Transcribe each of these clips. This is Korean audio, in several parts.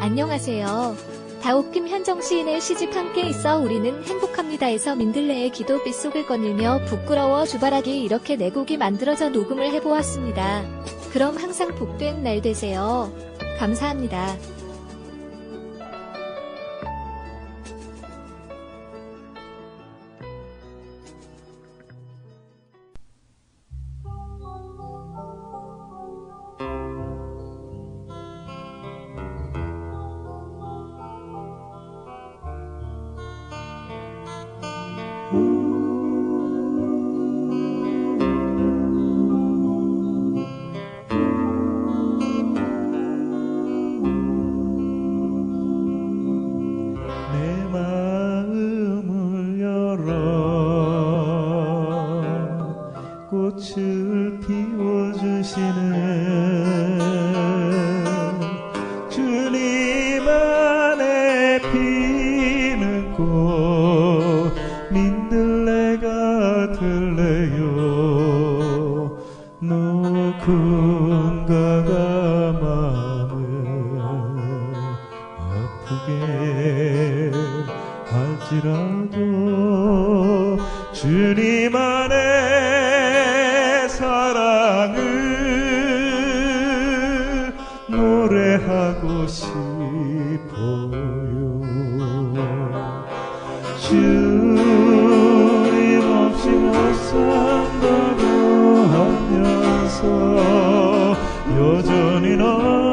안녕하세요. 다옥김 현정 시인의 시집 함께 있어 우리는 행복합니다에서 민들레의 기도 빗속을 거닐며 부끄러워 주바라기 이렇게 네 곡이 만들어져 녹음을 해보았습니다. 그럼 항상 복된 날 되세요. 감사합니다. 아프게 할지라도 주님 안에 사랑을 노래하고 싶어요. 주님 없이 못 산다고 하면서 여전히 넘어지는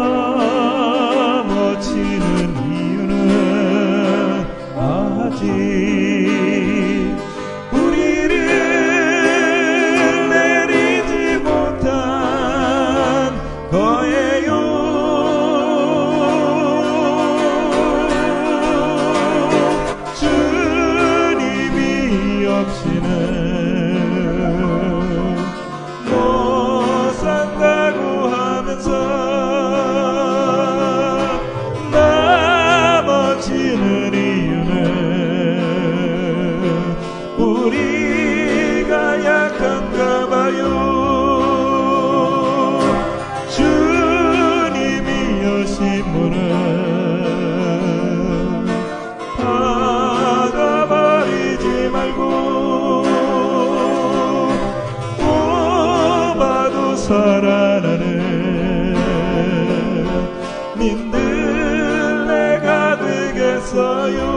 아 되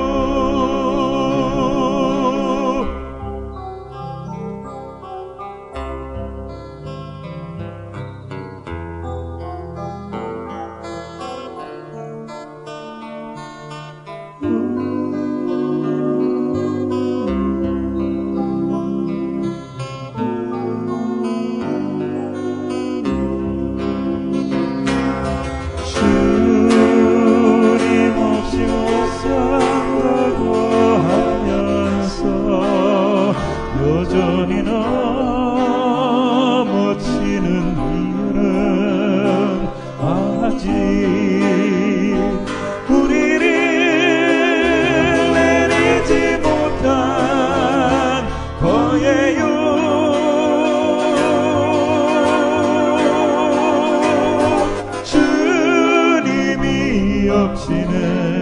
주님이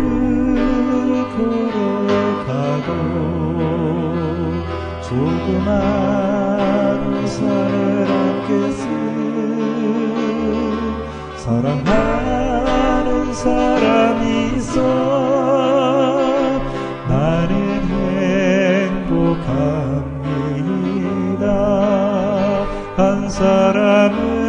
빗속을 걸어가고 조그만 우산을 함께 쓴 사랑하는 사람이 있어 나는 행복합니다. 한 사람은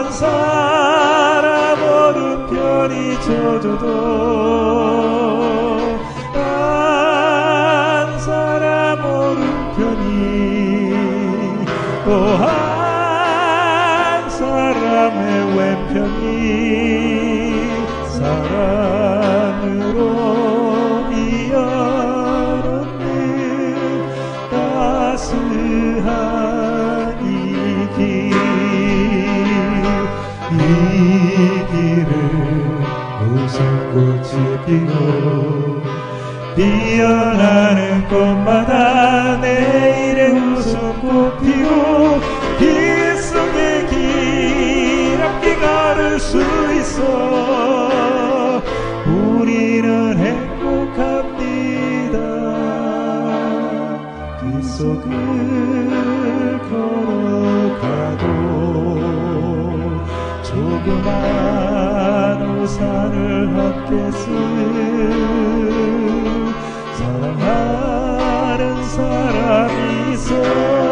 한 사람 오른편이 져줘도 한 사람 오른편이 또 이 길은 웃음꽃이 피고 피어나는 꽃마다 내 조그만 우산을 함께 쓴 사랑하는 사람이 있어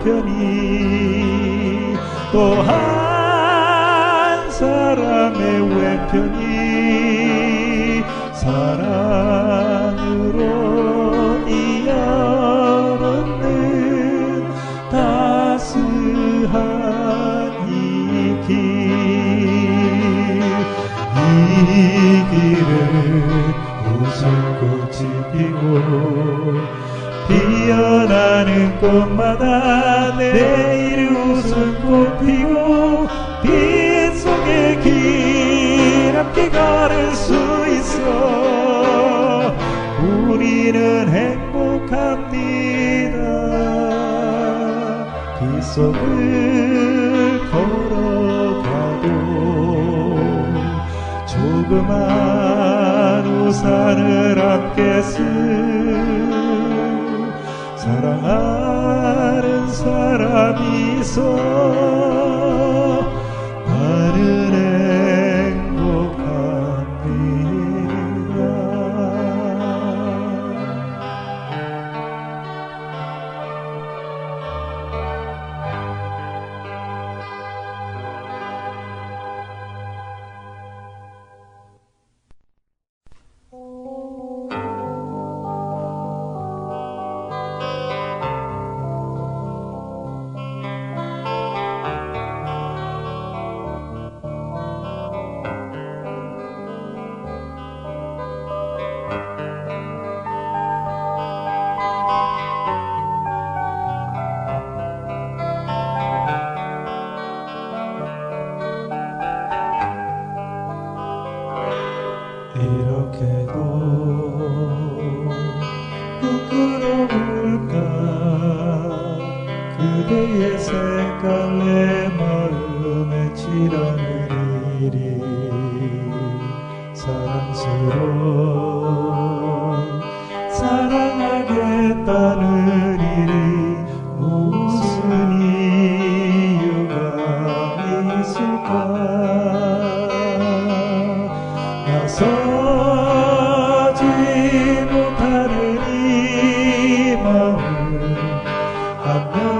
오른편이 또 한 사람의 왼편이 사랑으로 이어놓는 따스한 이길. 이 길은 웃음꽃이 피고 피어나는 꽃마다 내일 웃음꽃 피고 빗속에 길 함께 걸을 수 있어. 우리는 행복합니다. 빗속을 걸어가도 조그만 우산을 함께 쓴 사랑하는 사람이 있어 그의 생각 내 마음에 지라는 일이 사랑스러워 사랑하겠다는 일이 무슨 이유가 있을까? 나서지 못하는 이 마음을 한번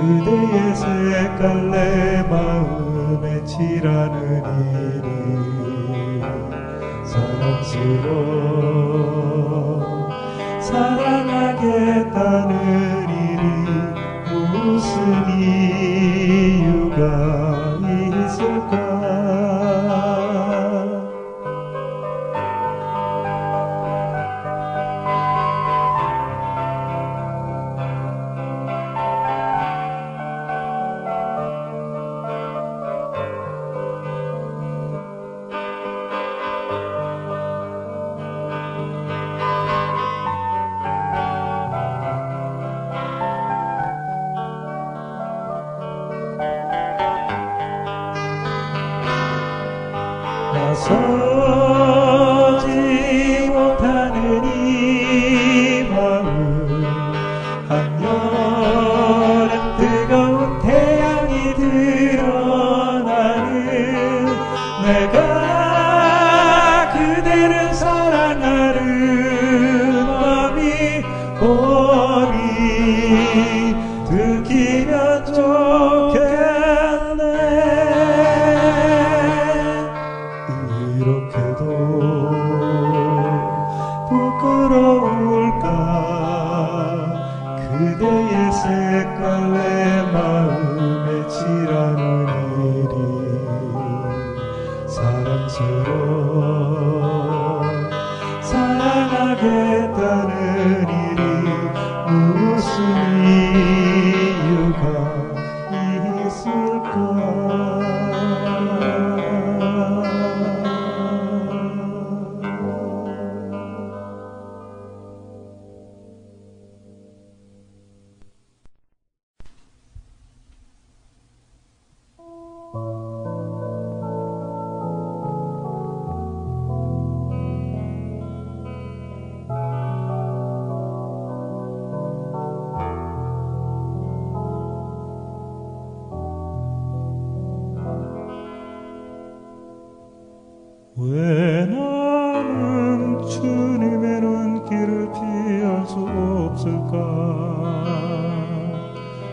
그대의 색깔 내 마음에 칠하는 일이 사랑스러워 사랑하겠다는 일이 무슨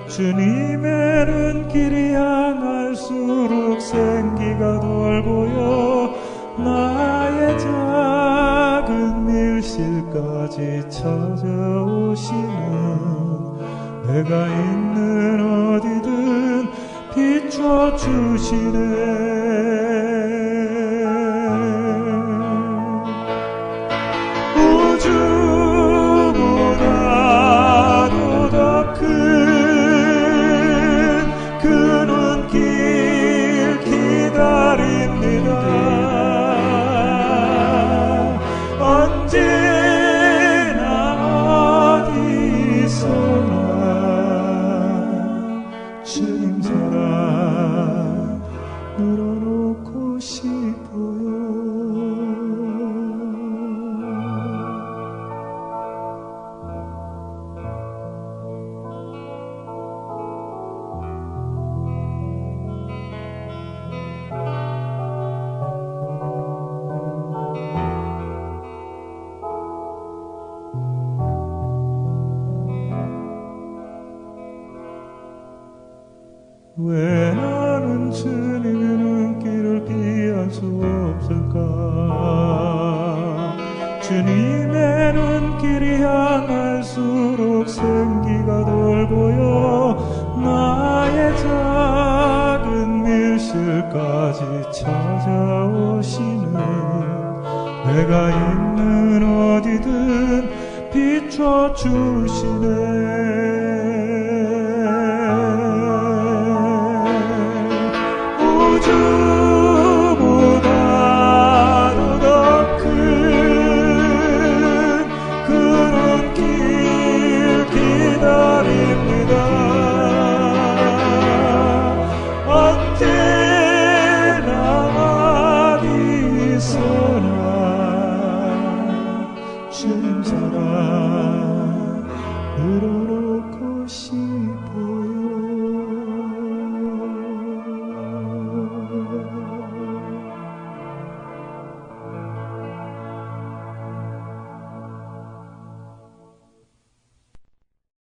주님의 눈길이 향할수록 생기가 돌고요. 나의 작은 밀실까지 찾아오시는 내가 있는 어디든 비춰주시네. 보여 나의 작은 밀실까지 찾아오시는 내가 있는 어디든 비춰주시네.